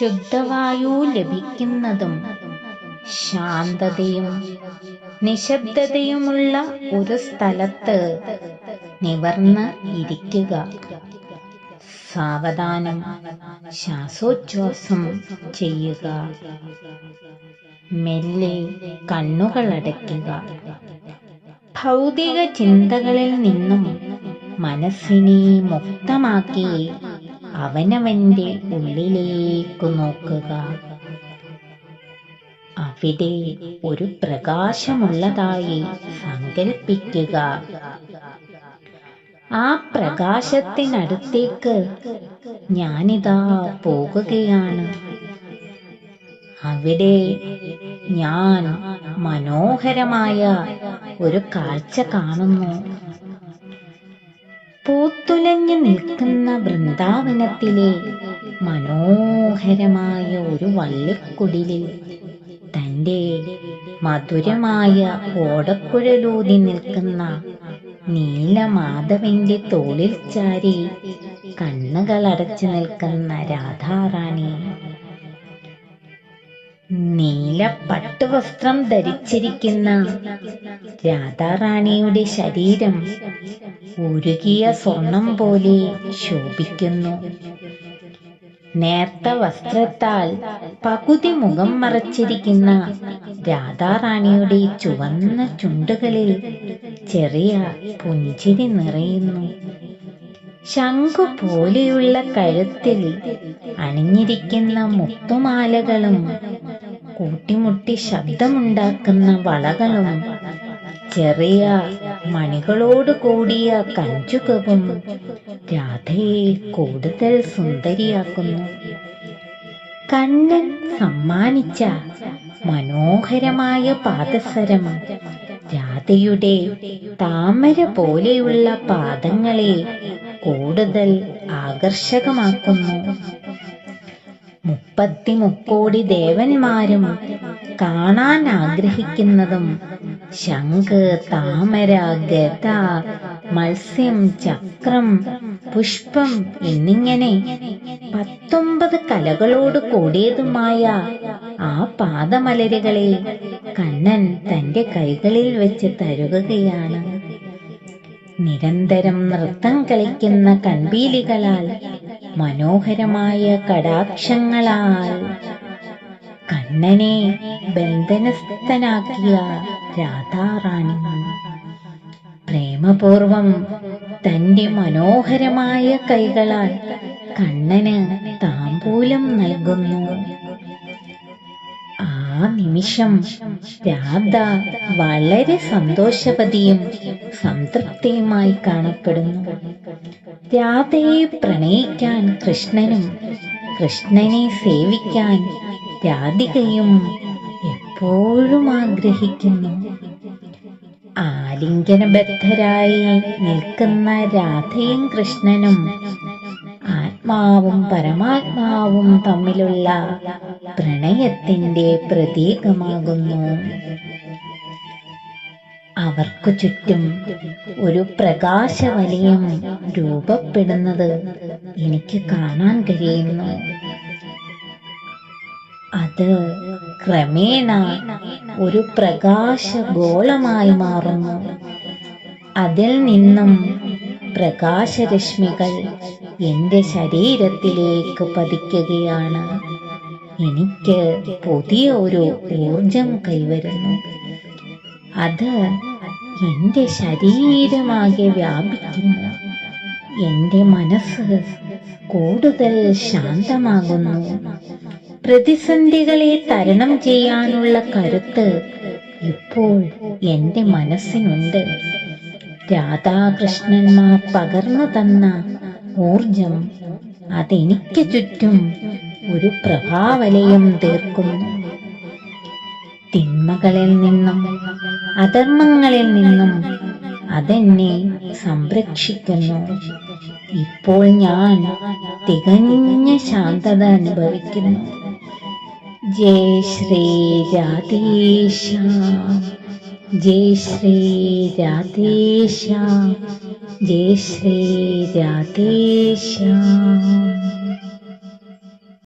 ശുദ്ധവായു ലഭിക്കുന്നതും ശാന്തതയും നിശബ്ദതയുമുള്ള ഒരു സ്ഥലത്ത് നിവർന്ന് ഇരിക്കുക. സാവധാനം ശ്വാസോച്ഛ്വാസം ചെയ്യുക. മെല്ലെ കണ്ണുകളടയ്ക്കുക ഭൗതിക ചിന്തകളിൽ നിന്നും മനസ്സിനെ മുക്തമാക്കി അവനവന്റെ ഉള്ളിലേക്ക് നോക്കുക. അവിടെ ഒരു പ്രകാശമുള്ളതായി സങ്കൽപ്പിക്കുക. ആ പ്രകാശത്തിനടുത്തേക്ക് ഞാനിതാ പോകുകയാണ്. അവിടെ ഞാൻ മനോഹരമായ ഒരു കാഴ്ച കാണുന്നു. പൂത്തുലഞ്ഞു നിൽക്കുന്ന വൃന്ദാവനത്തിലെ മനോഹരമായ ഒരു വള്ളിക്കുടിലിൽ തന്റെ മധുരമായ ഓടക്കുഴലൂതി നിൽക്കുന്ന നീലമാധവന്റെ തോളിൽ ചാരി കണ്ണുകളടച്ചു നിൽക്കുന്ന രാധാറാണി നീല പട്ടുവസ്ത്രം ധരിച്ചിരിക്കുന്ന രാധാറാണിയുടെ ശരീരം ഉരുകിയ സ്വർണം പോലെ ശോഭിക്കുന്നു. നേർത്ത വസ്ത്രത്താൽ പകുതി മുഖം മറച്ചിരിക്കുന്ന രാധാറാണിയുടെ ചുവന്ന ചുണ്ടുകളിൽ ചെറിയ പുഞ്ചിരി നിറയുന്നു. ശംഖു പോലെയുള്ള കഴുത്തിൽ അണിഞ്ഞിരിക്കുന്ന മുത്തുമാലകളും കൂട്ടിമുട്ടി ശബ്ദമുണ്ടാക്കുന്ന വളകളും ചെറിയ മണികളോട് കൂടിയ കഞ്ചുകവും രാധയെ കൂടുതൽ സുന്ദരിയാക്കുന്നു. കണ്ണൻ സമ്മാനിച്ച മനോഹരമായ പാദസരം രാധയുടെ താമര പോലെയുള്ള പാദങ്ങളെ കൂടുതൽ ആകർഷകമാക്കുന്നു. മുപ്പത്തി മുക്കോടി ദേവന്മാരും കാണാൻ ആഗ്രഹിക്കുന്നതും ശംഖ് താമര ഗത മത്സ്യം ചക്രം പുഷ്പം എന്നിങ്ങനെ പത്തൊമ്പത് കലകളോട് കൂടിയതുമായ ആ പാദമലരുകളെ കണ്ണൻ തന്റെ കൈകളിൽ വെച്ച് തരുകയാണ് നിരന്തരം നൃത്തം കളിക്കുന്ന കൺപീലികളാൽ മനോഹരമായ കടാക്ഷങ്ങളാൽ കണ്ണനെ ബന്ധനസ്ഥനാക്കിയ രാധാറാണി. പ്രേമപൂർവം തന്റെ മനോഹരമായ കൈകളാൽ കണ്ണന് താമ്പൂലം നൽകുന്നു. നിമിഷം രാധ വളരെ സന്തോഷവതിയും സംതൃപ്തിയുമായി കാണപ്പെടുന്നു. രാധയെ പ്രണയിക്കാൻ കൃഷ്ണനും കൃഷ്ണനെ സേവിക്കാൻ രാധികയും എപ്പോഴും ആഗ്രഹിക്കുന്നു. ആലിംഗനബദ്ധരായി നിൽക്കുന്ന രാധയും കൃഷ്ണനും ആത്മാവും പരമാത്മാവും തമ്മിലുള്ള പ്രണയത്തിന്റെ പ്രതീകമാകുന്നു. അവർക്കു ചുറ്റും ഒരു പ്രകാശവലയം രൂപപ്പെടുന്നത് എനിക്ക് കാണാൻ കഴിയുന്നു. അത് ക്രമേണ ഒരു പ്രകാശ ഗോളമായി മാറുന്നു. അതിൽ നിന്നും പ്രകാശരശ്മികൾ എന്റെ ശരീരത്തിലേക്ക് പതിക്കുകയാണ്. എനിക്ക് പുതിയ ഒരു ഊർജം കൈവരുന്നു. അത് എന്റെ ശരീരമാകെ വ്യാപിക്കുന്നു. എന്റെ മനസ്സ് കൂടുതൽ ശാന്തമാകുന്നു. പ്രതിസന്ധികളെ തരണം ചെയ്യാനുള്ള കരുത്ത് ഇപ്പോൾ എന്റെ മനസ്സിനുണ്ട്. രാധാകൃഷ്ണന്മാർ പകർന്നു തന്ന ഊർജം അതെനിക്ക് ചുറ്റും ഒരു പ്രഭാവലയം തീർക്കുന്നു. തിന്മകളിൽ നിന്നും അധർമ്മങ്ങളിൽ നിന്നും അതെന്നെ സംരക്ഷിക്കുന്നു. ഇപ്പോൾ ഞാൻ തികഞ്ഞ ശാന്തത അനുഭവിക്കുന്നു. ജയ ശ്രീ രാധേശ്യാം. जय श्री रातेश जयश्री रातेश